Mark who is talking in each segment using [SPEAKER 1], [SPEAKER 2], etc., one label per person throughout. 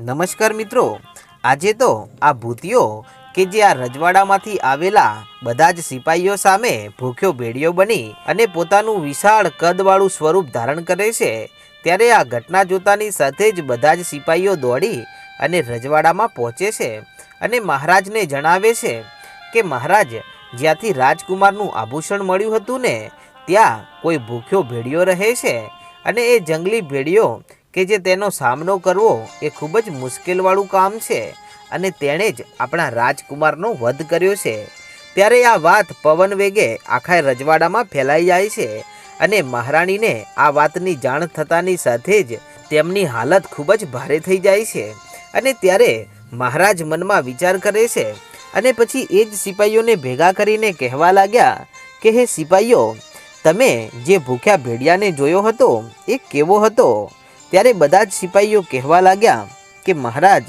[SPEAKER 1] નમસ્કાર મિત્રો. આજે તો આ ભૂતિયો કે જે આ રજવાડામાંથી આવેલા બધા જ સિપાહીઓ સામે ભૂખ્યો ભેડિયો બની અને પોતાનું વિશાળ કદવાળું સ્વરૂપ ધારણ કરે છે, ત્યારે આ ઘટના જોતાની સાથે જ બધા જ સિપાહીઓ દોડી અને રજવાડામાં પહોંચે છે અને મહારાજને જણાવે છે કે મહારાજ, જ્યાંથી રાજકુમારનું આભૂષણ મળ્યું હતું ને, ત્યાં કોઈ ભૂખ્યો ભેડિયો રહે છે અને એ જંગલી ભેડિયો કે જે તેનો સામનો કરવો એ ખૂબ જ મુશ્કેલવાળું કામ છે અને તેણે જ આપણા રાજકુમારનો વધ કર્યો છે. ત્યારે આ વાત પવન વેગે આખા રજવાડામાં ફેલાઈ જાય છે અને મહારાણીને આ વાતની જાણ થતાની સાથે જ તેમની હાલત ખૂબ જ ભારે થઈ જાય છે અને ત્યારે મહારાજ મનમાં વિચાર કરે છે અને પછી એ જ સિપાહીઓને ભેગા કરીને કહેવા લાગ્યા કે, હે સિપાહીઓ તમે જે ભૂખ્યા ભેડિયાને જોયો હતો એ કેવો હતો? ત્યારે બધા જ સિપાહીઓ કહેવા લાગ્યા કે મહારાજ,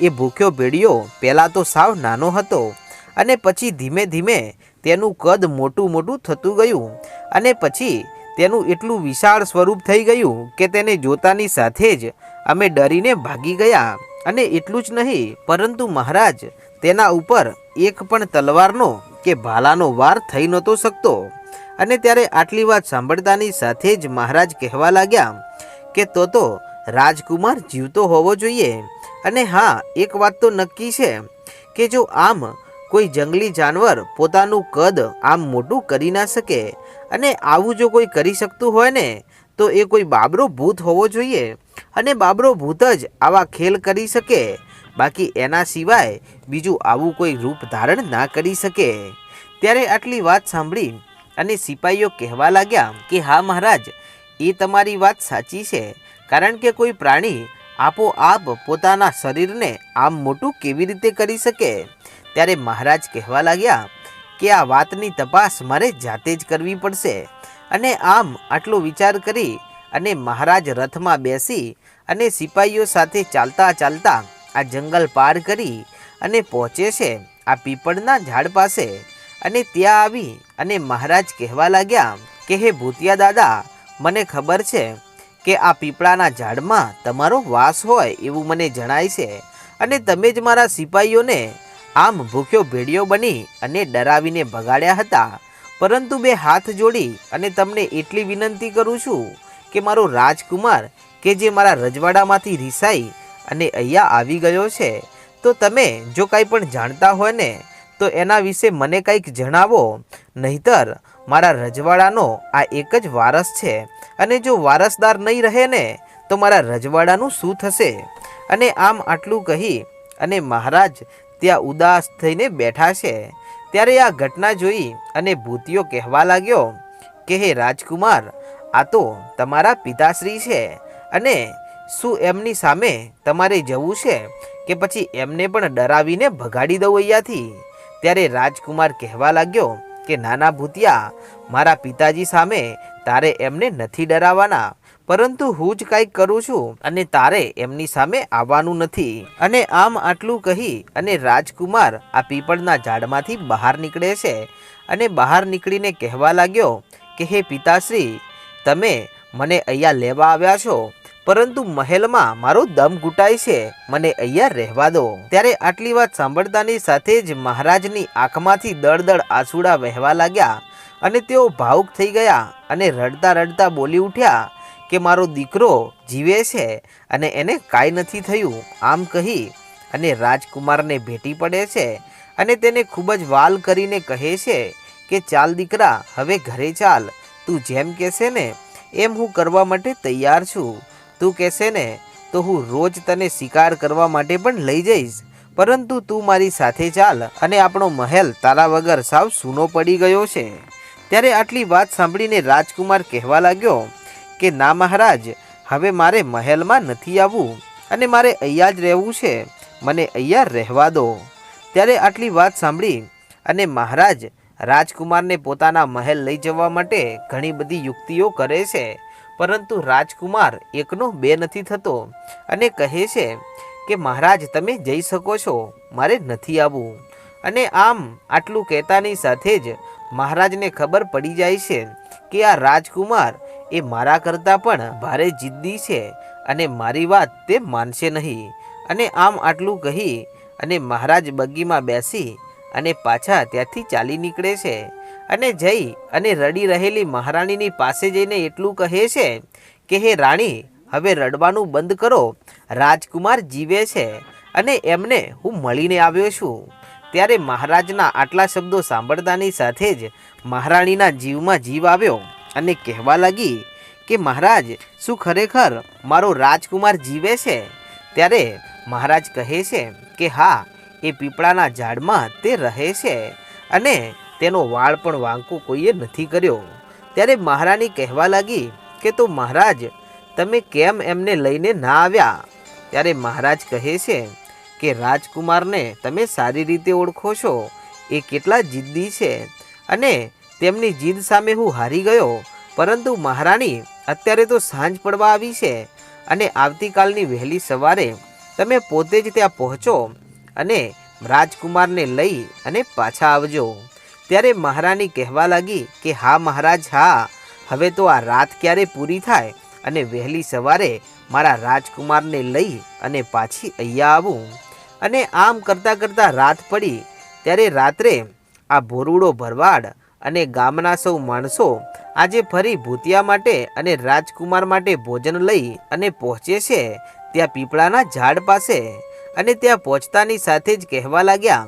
[SPEAKER 1] એ ભૂખ્યો ભેડિયો પહેલાં તો સાવ નાનો હતો અને પછી ધીમે ધીમે તેનું કદ મોટું મોટું થતું ગયું અને પછી તેનું એટલું વિશાળ સ્વરૂપ થઈ ગયું કે તેને જોતાની સાથે જ અમે ડરીને ભાગી ગયા. અને એટલું જ નહીં, પરંતુ મહારાજ, તેના ઉપર એક પણ તલવારનો કે ભાલાનો વાર થઈ નહોતો શકતો. અને ત્યારે આટલી વાત સાંભળતાની સાથે જ મહારાજ કહેવા લાગ્યા કે તો તો રાજકુમાર જીવતો હોવો જોઈએ. અને હા, એક વાત તો નક્કી છે કે જો આમ કોઈ જંગલી જાનવર પોતાનું કદ આમ મોટું કરી ના શકે અને આવું જો કોઈ કરી શકતું હોય ને, તો એ કોઈ બાબરો ભૂત હોવો જોઈએ અને બાબરો ભૂત જ આવા ખેલ કરી શકે. બાકી એના સિવાય બીજું આવું કોઈ રૂપ ધારણ ના કરી શકે. ત્યારે આટલી વાત સાંભળી અને સિપાહીઓ કહેવા લાગ્યા કે, હા મહારાજ એ તમારી વાત સાચી છે. કારણ કે કોઈ પ્રાણી આપોઆપ પોતાના શરીરને આમ મોટું કેવી રીતે કરી શકે? ત્યારે મહારાજ કહેવા લાગ્યા કે આ વાતની તપાસ મારે જાતે જ કરવી પડશે. અને આમ આટલો વિચાર કરી અને મહારાજ રથમાં બેસી અને સિપાહીઓ સાથે ચાલતા ચાલતા આ જંગલ પાર કરી અને પહોંચે છે આ પીપળના ઝાડ પાસે. અને ત્યાં આવી અને મહારાજ કહેવા લાગ્યા કે, હે ભૂતિયા દાદા મને ખબર છે કે આ પીપળાના ઝાડમાં તમારો વાસ હોય એવું મને જણાય છે અને તમે જ મારા સિપાહીઓને આમ ભૂખ્યો ભેડિયો બની અને ડરાવીને ભગાડ્યા હતા. પરંતુ બે હાથ જોડી અને તમને એટલી વિનંતી કરું છું કે મારો રાજકુમાર કે જે મારા રજવાડામાંથી રિસાઈ અને અહીંયા આવી ગયો છે, તો તમે જો કાંઈ પણ જાણતા હોય ને, તો એના વિશે મને કંઈક જણાવો. નહીતર મારા રજવાડાનો આ એક જ વારસ છે. અને જો વારસદાર નહીં રહે ને, તો મારા રજવાડાનું શું થશે? અને આમ આટલું કહી, અને મહારાજ ત્યાં ઉદાસ થઈને બેઠા છે. ત્યારે આ ઘટના જોઈ અને ભૂતિયો કહેવા લાગ્યો, કે હે રાજકુમાર, આ તો તમારા પિતાશ્રી છે. અને શું એમની સામે તમારે જવું છે? કે પછી એમને પણ ડરાવીને ભગાડી દઉં અહીંયાથી? ત્યારે રાજકુમાર કહેવા લાગ્યો કે નાના ભૂતિયા, મારા પિતાજી સામે તારે એમને નથી ડરાવવાના પરંતુ હું જ કાંઈક કરું છું અને તારે એમની સામે આવવાનું નથી. અને આમ આટલું કહી અને રાજકુમાર આ પીપળના ઝાડમાંથી બહાર નીકળે છે અને બહાર નીકળીને કહેવા લાગ્યો કે, હે પિતાશ્રી, તમે મને અહીંયા લેવા આવ્યા છો? પરંતુ મહેલમાં મારો દમ ઘૂંટાય છે. મને અહીંયા રહેવા દો. ત્યારે આટલી વાત સાંભળતાની સાથે જ મહારાજની આંખમાંથી દળદળ આંસુડા વહેવા લાગ્યા અને તેઓ ભાવુક થઈ ગયા અને રડતા રડતા બોલી ઉઠ્યા કે મારો દીકરો જીવે છે અને એને કાંઈ નથી થયું. આમ કહી અને રાજકુમારને ભેટી પડે છે અને તેને ખૂબ જ વાલ કરીને કહે છે કે, ચાલ દીકરા, હવે ઘરે ચાલ. તું જેમ કહેશે ને, એમ હું કરવા માટે તૈયાર છું. તું કહેશે ને, તો હું રોજ તને શિકાર કરવા માટે પણ લઈ જઈશ. પરંતુ તું મારી સાથે ચાલ અને આપણો મહેલ તારા વગર સાવ સૂનો પડી ગયો છે. ત્યારે આટલી વાત સાંભળીને રાજકુમાર કહેવા લાગ્યો કે, ના મહારાજ, હવે મારે મહેલમાં નથી આવવું અને મારે અહીંયા જ રહેવું છે. મને અહીંયા રહેવા દો. ત્યારે આટલી વાત સાંભળી અને મહારાજ રાજકુમારને પોતાના મહેલ લઈ જવા માટે ઘણી બધી યુક્તિઓ કરે છે. પરંતુ રાજકુમાર એકનો બે નથી થતો અને કહે છે કે, મહારાજ, તમે જઈ શકો છો, મારે નથી આવવું. અને આમ આટલું કહેતાની સાથે જ મહારાજને ખબર પડી જાય છે કે આ રાજકુમાર એ મારા કરતાં પણ ભારે જિદ્દી છે અને મારી વાત તે માનશે નહીં. અને આમ આટલું કહી અને મહારાજ બગીમાં બેસી અને પાછા ત્યાંથી ચાલી નીકળે છે. અને જઈ અને રડી રહેલી મહારાણીની પાસે જઈને એટલું કહે છે કે, હે રાણી, હવે રડવાનું બંધ કરો. રાજકુમાર જીવે છે અને એમને હું મળીને આવ્યો છું. ત્યારે મહારાજના આટલા શબ્દો સાંભળતાની સાથે જ મહારાણીના જીવમાં જીવ આવ્યો અને કહેવા લાગી કે, મહારાજ, શું ખરેખર મારો રાજકુમાર જીવે છે? ત્યારે મહારાજ કહે છે કે, હા, એ પીપળાના ઝાડમાં તે રહે છે અને તેનો વાળ પણ વાંકો કોઈએ નથી કર્યો. ત્યારે મહારાણી કહેવા લાગી કે, તો મહારાજ, તમે કેમ એમને લઈને ના આવ્યા? ત્યારે મહારાજ કહે છે કે, રાજકુમારને તમે સારી રીતે ઓળખો છો. એ કેટલા જિદ્દી છે અને તેમની જીદ સામે હું હારી ગયો. પરંતુ મહારાણી, અત્યારે તો સાંજ પડવા આવી છે અને આવતીકાલની વહેલી સવારે તમે પોતે જ ત્યાં પહોંચો અને રાજકુમારને લઈ અને પાછા આવજો. ત્યારે મહારાણી કહેવા લાગી કે, હા મહારાજ, હા, હવે તો આ રાત ક્યારે પૂરી થાય અને વહેલી સવારે મારા રાજકુમારને લઈ અને પાછી અહીંયા આવું. અને આમ કરતાં કરતાં રાત પડી. ત્યારે રાત્રે આ ભોરુડો ભરવાડ અને ગામના સૌ માણસો આજે ફરી ભૂતિયા માટે અને રાજકુમાર માટે ભોજન લઈ અને પહોંચે છે. ત્યાં પીપળાના ઝાડ પાસે અને ત્યાં પહોંચતાની સાથે જ કહેવા લાગ્યા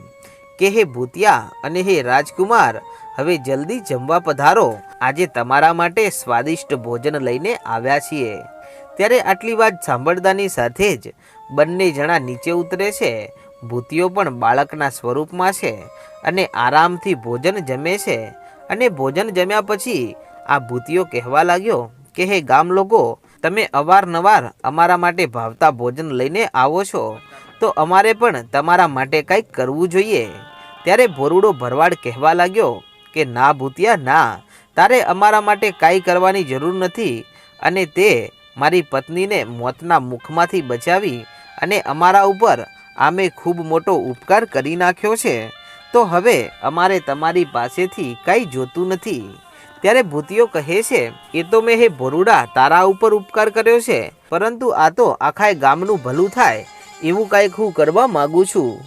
[SPEAKER 1] કે હે ભૂતિયા અને હે રાજકુમાર, હવે જલ્દી જમવા પધારો. આજે તમારા માટે સ્વાદિષ્ટ ભોજન લઈને આવ્યા છીએ. ત્યારે આટલી વાત સાંભળતાની સાથે જ બંને જણા નીચે ઉતરે છે. ભૂતિઓ પણ બાળકના સ્વરૂપમાં છે અને આરામથી ભોજન જમે છે. અને ભોજન જમ્યા પછી આ ભૂતિયો કહેવા લાગ્યો કે, હે ગામ લોકો, તમે અવારનવાર અમારા માટે ભાવતા ભોજન લઈને આવો છો. તો અમારે પણ તમારા માટે કંઈક કરવું જોઈએ. ત્યારે ભોરુડો ભરવાડ કહેવા લાગ્યો કે, ના ભૂતિયા, ના. તારે અમારા માટે કાંઈ કરવાની જરૂર નથી અને તે મારી પત્નીને મોતના મુખમાંથી બચાવી અને અમારા ઉપર આમે ખૂબ મોટો ઉપકાર કરી નાખ્યો છે. તો હવે અમારે તમારી પાસેથી કંઈ જોતું નથી. ત્યારે ભૂતિયો કહે છે, એ તો મેં હે ભોરુડા તારા ઉપર ઉપકાર કર્યો છે, પરંતુ આ તો આખાય ગામનું ભલું થાય, એવું કાંઈક હું કરવા માગું છું.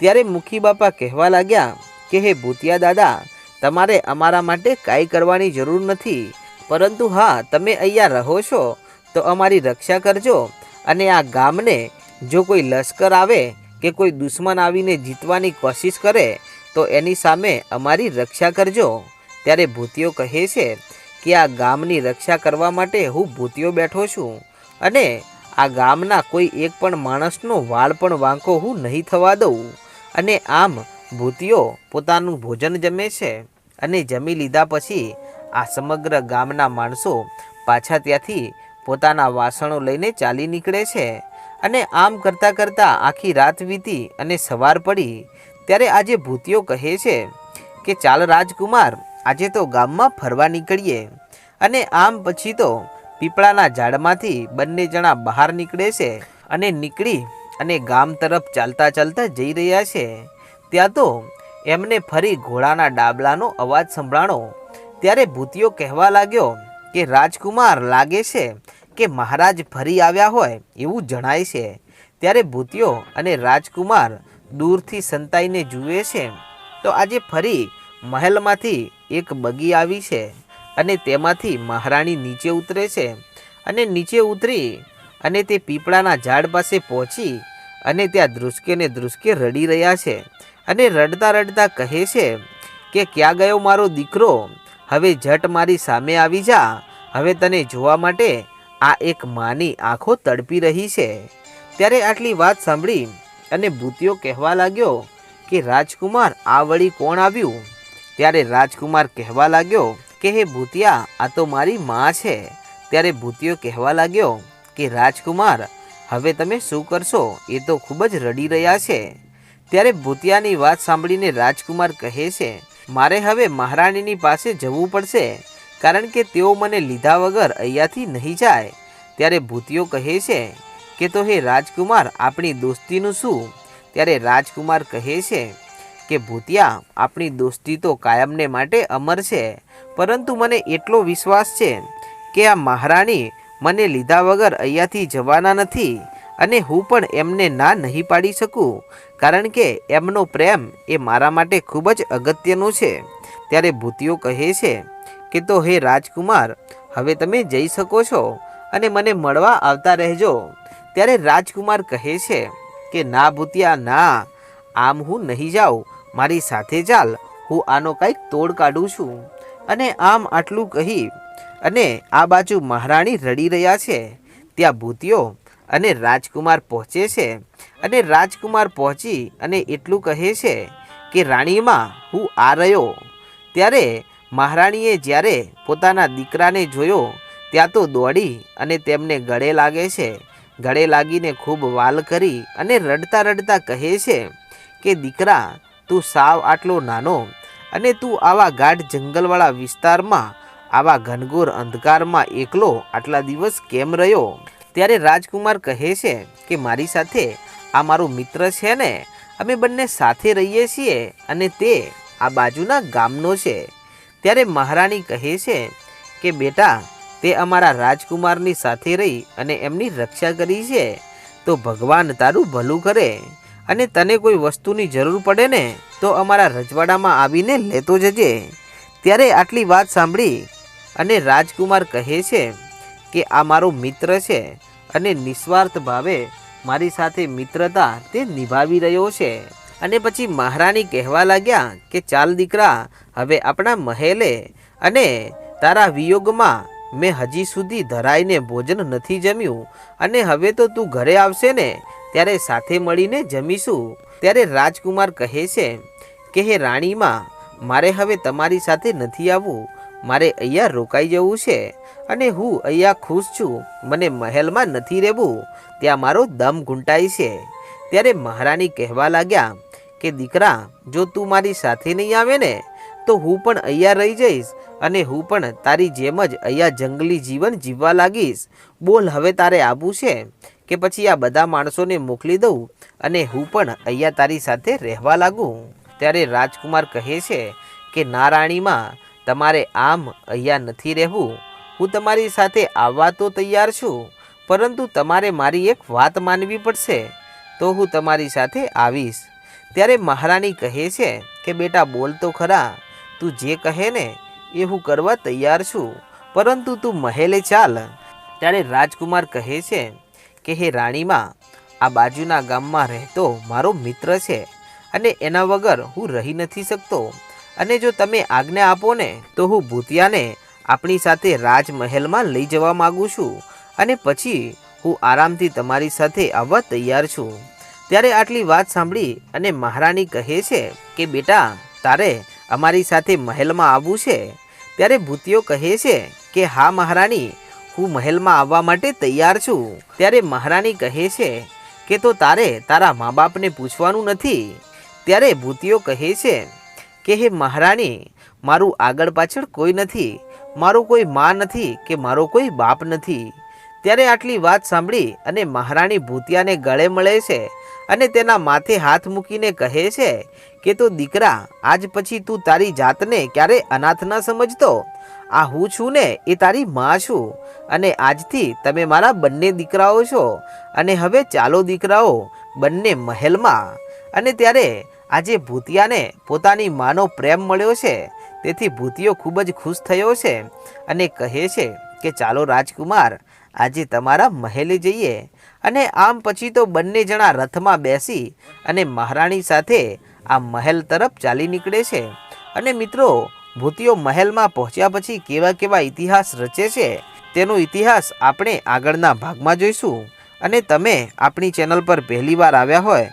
[SPEAKER 1] ત્યારે મુખી બાપા કહેવા લાગ્યા કે, હે ભૂતિયા દાદા, તમારે અમારા માટે કાંઈ કરવાની જરૂર નથી. પરંતુ હા, તમે અહીંયા રહો છો, તો અમારી રક્ષા કરજો. અને આ ગામને જો કોઈ લશ્કર આવે કે કોઈ દુશ્મન આવીને જીતવાની કોશિશ કરે, તો એની સામે અમારી રક્ષા કરજો. ત્યારે ભૂતિયો કહે છે કે, આ ગામની રક્ષા કરવા માટે હું ભૂતિયો બેઠો છું. અને આ ગામના કોઈ એક પણ માણસનો વાળ પણ વાંકો હું નહીં થવા દઉં. અને આમ ભૂતિઓ પોતાનું ભોજન જમે છે અને જમી લીધા પછી આ સમગ્ર ગામના માણસો પાછા ત્યાંથી પોતાના વાસણો લઈને ચાલી નીકળે છે અને આમ કરતાં કરતાં આખી રાત વીતી અને સવાર પડી. ત્યારે આજે ભૂતિઓ કહે છે કે, ચાલ રાજકુમાર, આજે તો ગામમાં ફરવા નીકળીએ. અને આમ પછી તો પીપળાના ઝાડમાંથી બંને જણા બહાર નીકળે છે અને નીકળી અને ગામ તરફ ચાલતા ચાલતા જઈ રહ્યા છે. ત્યાં તો એમને ફરી ઘોડાના ડાબલાનો અવાજ સંભળાણો. ત્યારે ભૂતિયો કહેવા લાગ્યો કે, રાજકુમાર, લાગે છે કે મહારાજ ફરી આવ્યા હોય એવું જણાય છે. ત્યારે ભૂતિયો અને રાજકુમાર દૂરથી સંતાઈને જુએ છે. તો આજે ફરી મહેલમાંથી એક બગી આવી છે અને તેમાંથી મહારાણી નીચે ઉતરે છે. અને નીચે ઉતરી અને તે પીપળાના ઝાડ પાસે પહોંચી અને ત્યાં ધ્રુસકે ને ધ્રુસકે રડી રહ્યા છે અને રડતા રડતા કહે છે કે, ક્યાં ગયો મારો દીકરો? હવે ઝટ મારી સામે આવી જા. હવે તને જોવા માટે આ એક માની આંખો તડપી રહી છે. ત્યારે આટલી વાત સાંભળી અને ભૂતિયો કહેવા લાગ્યો કે, રાજકુમાર, આ વળી કોણ આવ્યું? ત્યારે રાજકુમાર કહેવા લાગ્યો કે, હે ભૂતિયા, આ તો મારી માં છે. ત્યારે ભૂતિયો કહેવા લાગ્યો કે, રાજકુમાર હવે તમે શું કરશો? એ તો ખૂબ જ રડી રહ્યા છે. ત્યારે ભૂતિયાની વાત સાંભળીને રાજકુમાર કહે છે, મારે હવે મહારાણીની પાસે જવું પડશે, કારણ કે તેઓ મને લીધા વગર અહીંયાથી નહીં જાય. ત્યારે ભૂતિયો કહે છે કે, તો હે રાજકુમાર, આપણી દોસ્તીનું શું? ત્યારે રાજકુમાર કહે છે કે, ભૂતિયા, આપણી દોસ્તી તો કાયમને માટે અમર છે, પરંતુ મને એટલો વિશ્વાસ છે કે આ મહારાણી મને લીધા વગર અહીંયાથી જવાના નથી અને હું પણ એમને ના નહીં પાડી શકું, કારણ કે એમનો પ્રેમ એ મારા માટે ખૂબ જ અગત્યનો છે. ત્યારે ભૂતિઓ કહે છે કે, તો હે રાજકુમાર, હવે તમે જઈ શકો છો અને મને મળવા આવતા રહેજો. ત્યારે રાજકુમાર કહે છે કે, ના ભૂતિયા, ના, આમ હું નહીં જાઉં. મારી સાથે ચાલ, હું આનો કંઈક તોડ કાઢું છું. અને આમ આટલું કહી અને આ બાજુ મહારાણી રડી રહ્યા છે. ત્યાં ભૂતિયો અને રાજકુમાર પહોંચે છે અને રાજકુમાર પહોંચી અને એટલું કહે છે કે, રાણીમાં, હું આ રહ્યો. ત્યારે મહારાણીએ જ્યારે પોતાના દીકરાને જોયો, ત્યાં તો દોડી અને તેમને ગળે લાગે છે. ગળે લાગીને ખૂબ વાલ કરી અને રડતા રડતા કહે છે કે, દીકરા, તું સાવ આટલો નાનો અને તું આવા ગાઢ જંગલવાળા વિસ્તારમાં આવા ઘનઘોર અંધકારમાં એકલો આટલા દિવસ કેમ રહ્યો? ત્યારે રાજકુમાર કહે છે કે મારી સાથે આ મારો મિત્ર છે ને, અમે બંને સાથે રહીએ છીએ અને તે આ બાજુના ગામનો છે. ત્યારે મહારાણી કહે છે કે, બેટા, તે અમારા રાજકુમારની સાથે રહી અને એમની રક્ષા કરી છે. તો ભગવાન તારું ભલું કરે અને તને કોઈ વસ્તુની જરૂર પડે ને, તો અમારા રજવાડામાં આવીને લેતો જજે. ત્યારે આટલી વાત સાંભળી અને રાજકુમાર કહે છે કે આ મારો મિત્ર છે અને નિસ્વાર્થ ભાવે મારી સાથે મિત્રતા તે નિભાવી રહ્યો છે. અને પછી મહારાણી કહેવા લાગ્યા કે ચાલ દીકરા, હવે આપણા મહેલે અને તારા વિયોગમાં મેં હજી સુધી ધરાઈને ભોજન નથી જમ્યું અને હવે તો તું ઘરે આવશે ને, ત્યારે સાથે મળીને જમીશું. ત્યારે રાજકુમાર કહે છે કે, હે રાણીમાં, મારે હવે તમારી સાથે નથી આવવું. મારે અહીંયા રોકાઈ જવું છે અને હું અહીંયા ખુશ છું. મને મહેલમાં નથી રહેવું. ત્યાં મારો દમ ઘૂંટાય છે. ત્યારે મહારાણી કહેવા લાગ્યા કે, દીકરા, જો તું મારી સાથે નહીં આવે ને, તો હું પણ અહીંયા રહી જઈશ અને હું પણ તારી જેમ જ અહીંયા જંગલી જીવન જીવવા લાગીશ. બોલ, હવે તારે આવવું છે કે પછી આ બધા માણસોને મોકલી દઉં અને હું પણ અહીંયા તારી સાથે રહેવા લાગું? ત્યારે રાજકુમાર કહે છે કે ના રાણીમાં તમારે આમ અહીંયા નથી રહેવું. હું તમારી સાથે આવવા તો તૈયાર છું, પરંતુ તમારે મારી એક વાત માનવી પડશે. તો હું તમારી સાથે આવીશ. ત્યારે મહારાણી કહે છે કે, બેટા, બોલ તો ખરા. તું જે કહે ને એ હું કરવા તૈયાર છું. પરંતુ તું મહેલે ચાલ. ત્યારે રાજકુમાર કહે છે કે, હે રાણીમાં, આ બાજુના ગામમાં રહેતો મારો મિત્ર છે અને એના વગર હું રહી નથી શકતો. અને જો તમે આજ્ઞા આપો ને, તો હું ભૂતિયાને આપણી સાથે રાજમહેલમાં લઈ જવા માગું છું અને પછી હું આરામથી તમારી સાથે આવવા તૈયાર છું. ત્યારે આટલી વાત સાંભળી અને મહારાણી કહે છે કે, બેટા, તારે અમારી સાથે મહેલમાં આવવું છે. ત્યારે ભૂતિયો કહે છે કે, હા મહારાણી, હું મહેલમાં આવવા માટે તૈયાર છું. ત્યારે મહારાણી કહે છે કે, તો તારે તારા મા બાપને પૂછવાનું નથી. ત્યારે ભૂતિયો કહે છે કે હે મહારાણી, મારું આગળ પાછળ કોઈ નથી, મારું કોઈ મા નથી કે મારો કોઈ બાપ નથી. ત્યારે આટલી વાત સાંભળી અને મહારાણી ભૂતિયાને ગળે મળે છે અને તેના માથે હાથ મૂકીને કહે છે કે, તો દીકરા, આજ પછી તું તારી જાતને ક્યારે અનાથ ના સમજતો? આ હું છું ને એ તારી માં છું અને આજથી તમે મારા બંને દીકરાઓ છો અને હવે ચાલો દીકરાઓ બંને મહેલમાં. અને ત્યારે આજે ભૂતિયાને પોતાની માનો પ્રેમ મળ્યો છે. તેથી ભૂતિયો ખૂબ જ ખુશ થયો છે અને કહે છે કે, ચાલો રાજકુમાર, આજે તમારા મહેલે જઈએ. અને આમ પછી તો બંને જણા રથમાં બેસી અને મહારાણી સાથે આ મહેલ તરફ ચાલી નીકળે છે. અને મિત્રો, ભૂતિયો મહેલમાં પહોંચ્યા પછી કેવા કેવા ઇતિહાસ રચે છે, તેનો ઇતિહાસ આપણે આગળના ભાગમાં જોઈશું. અને તમે આપણી ચેનલ પર પહેલીવાર આવ્યા હોય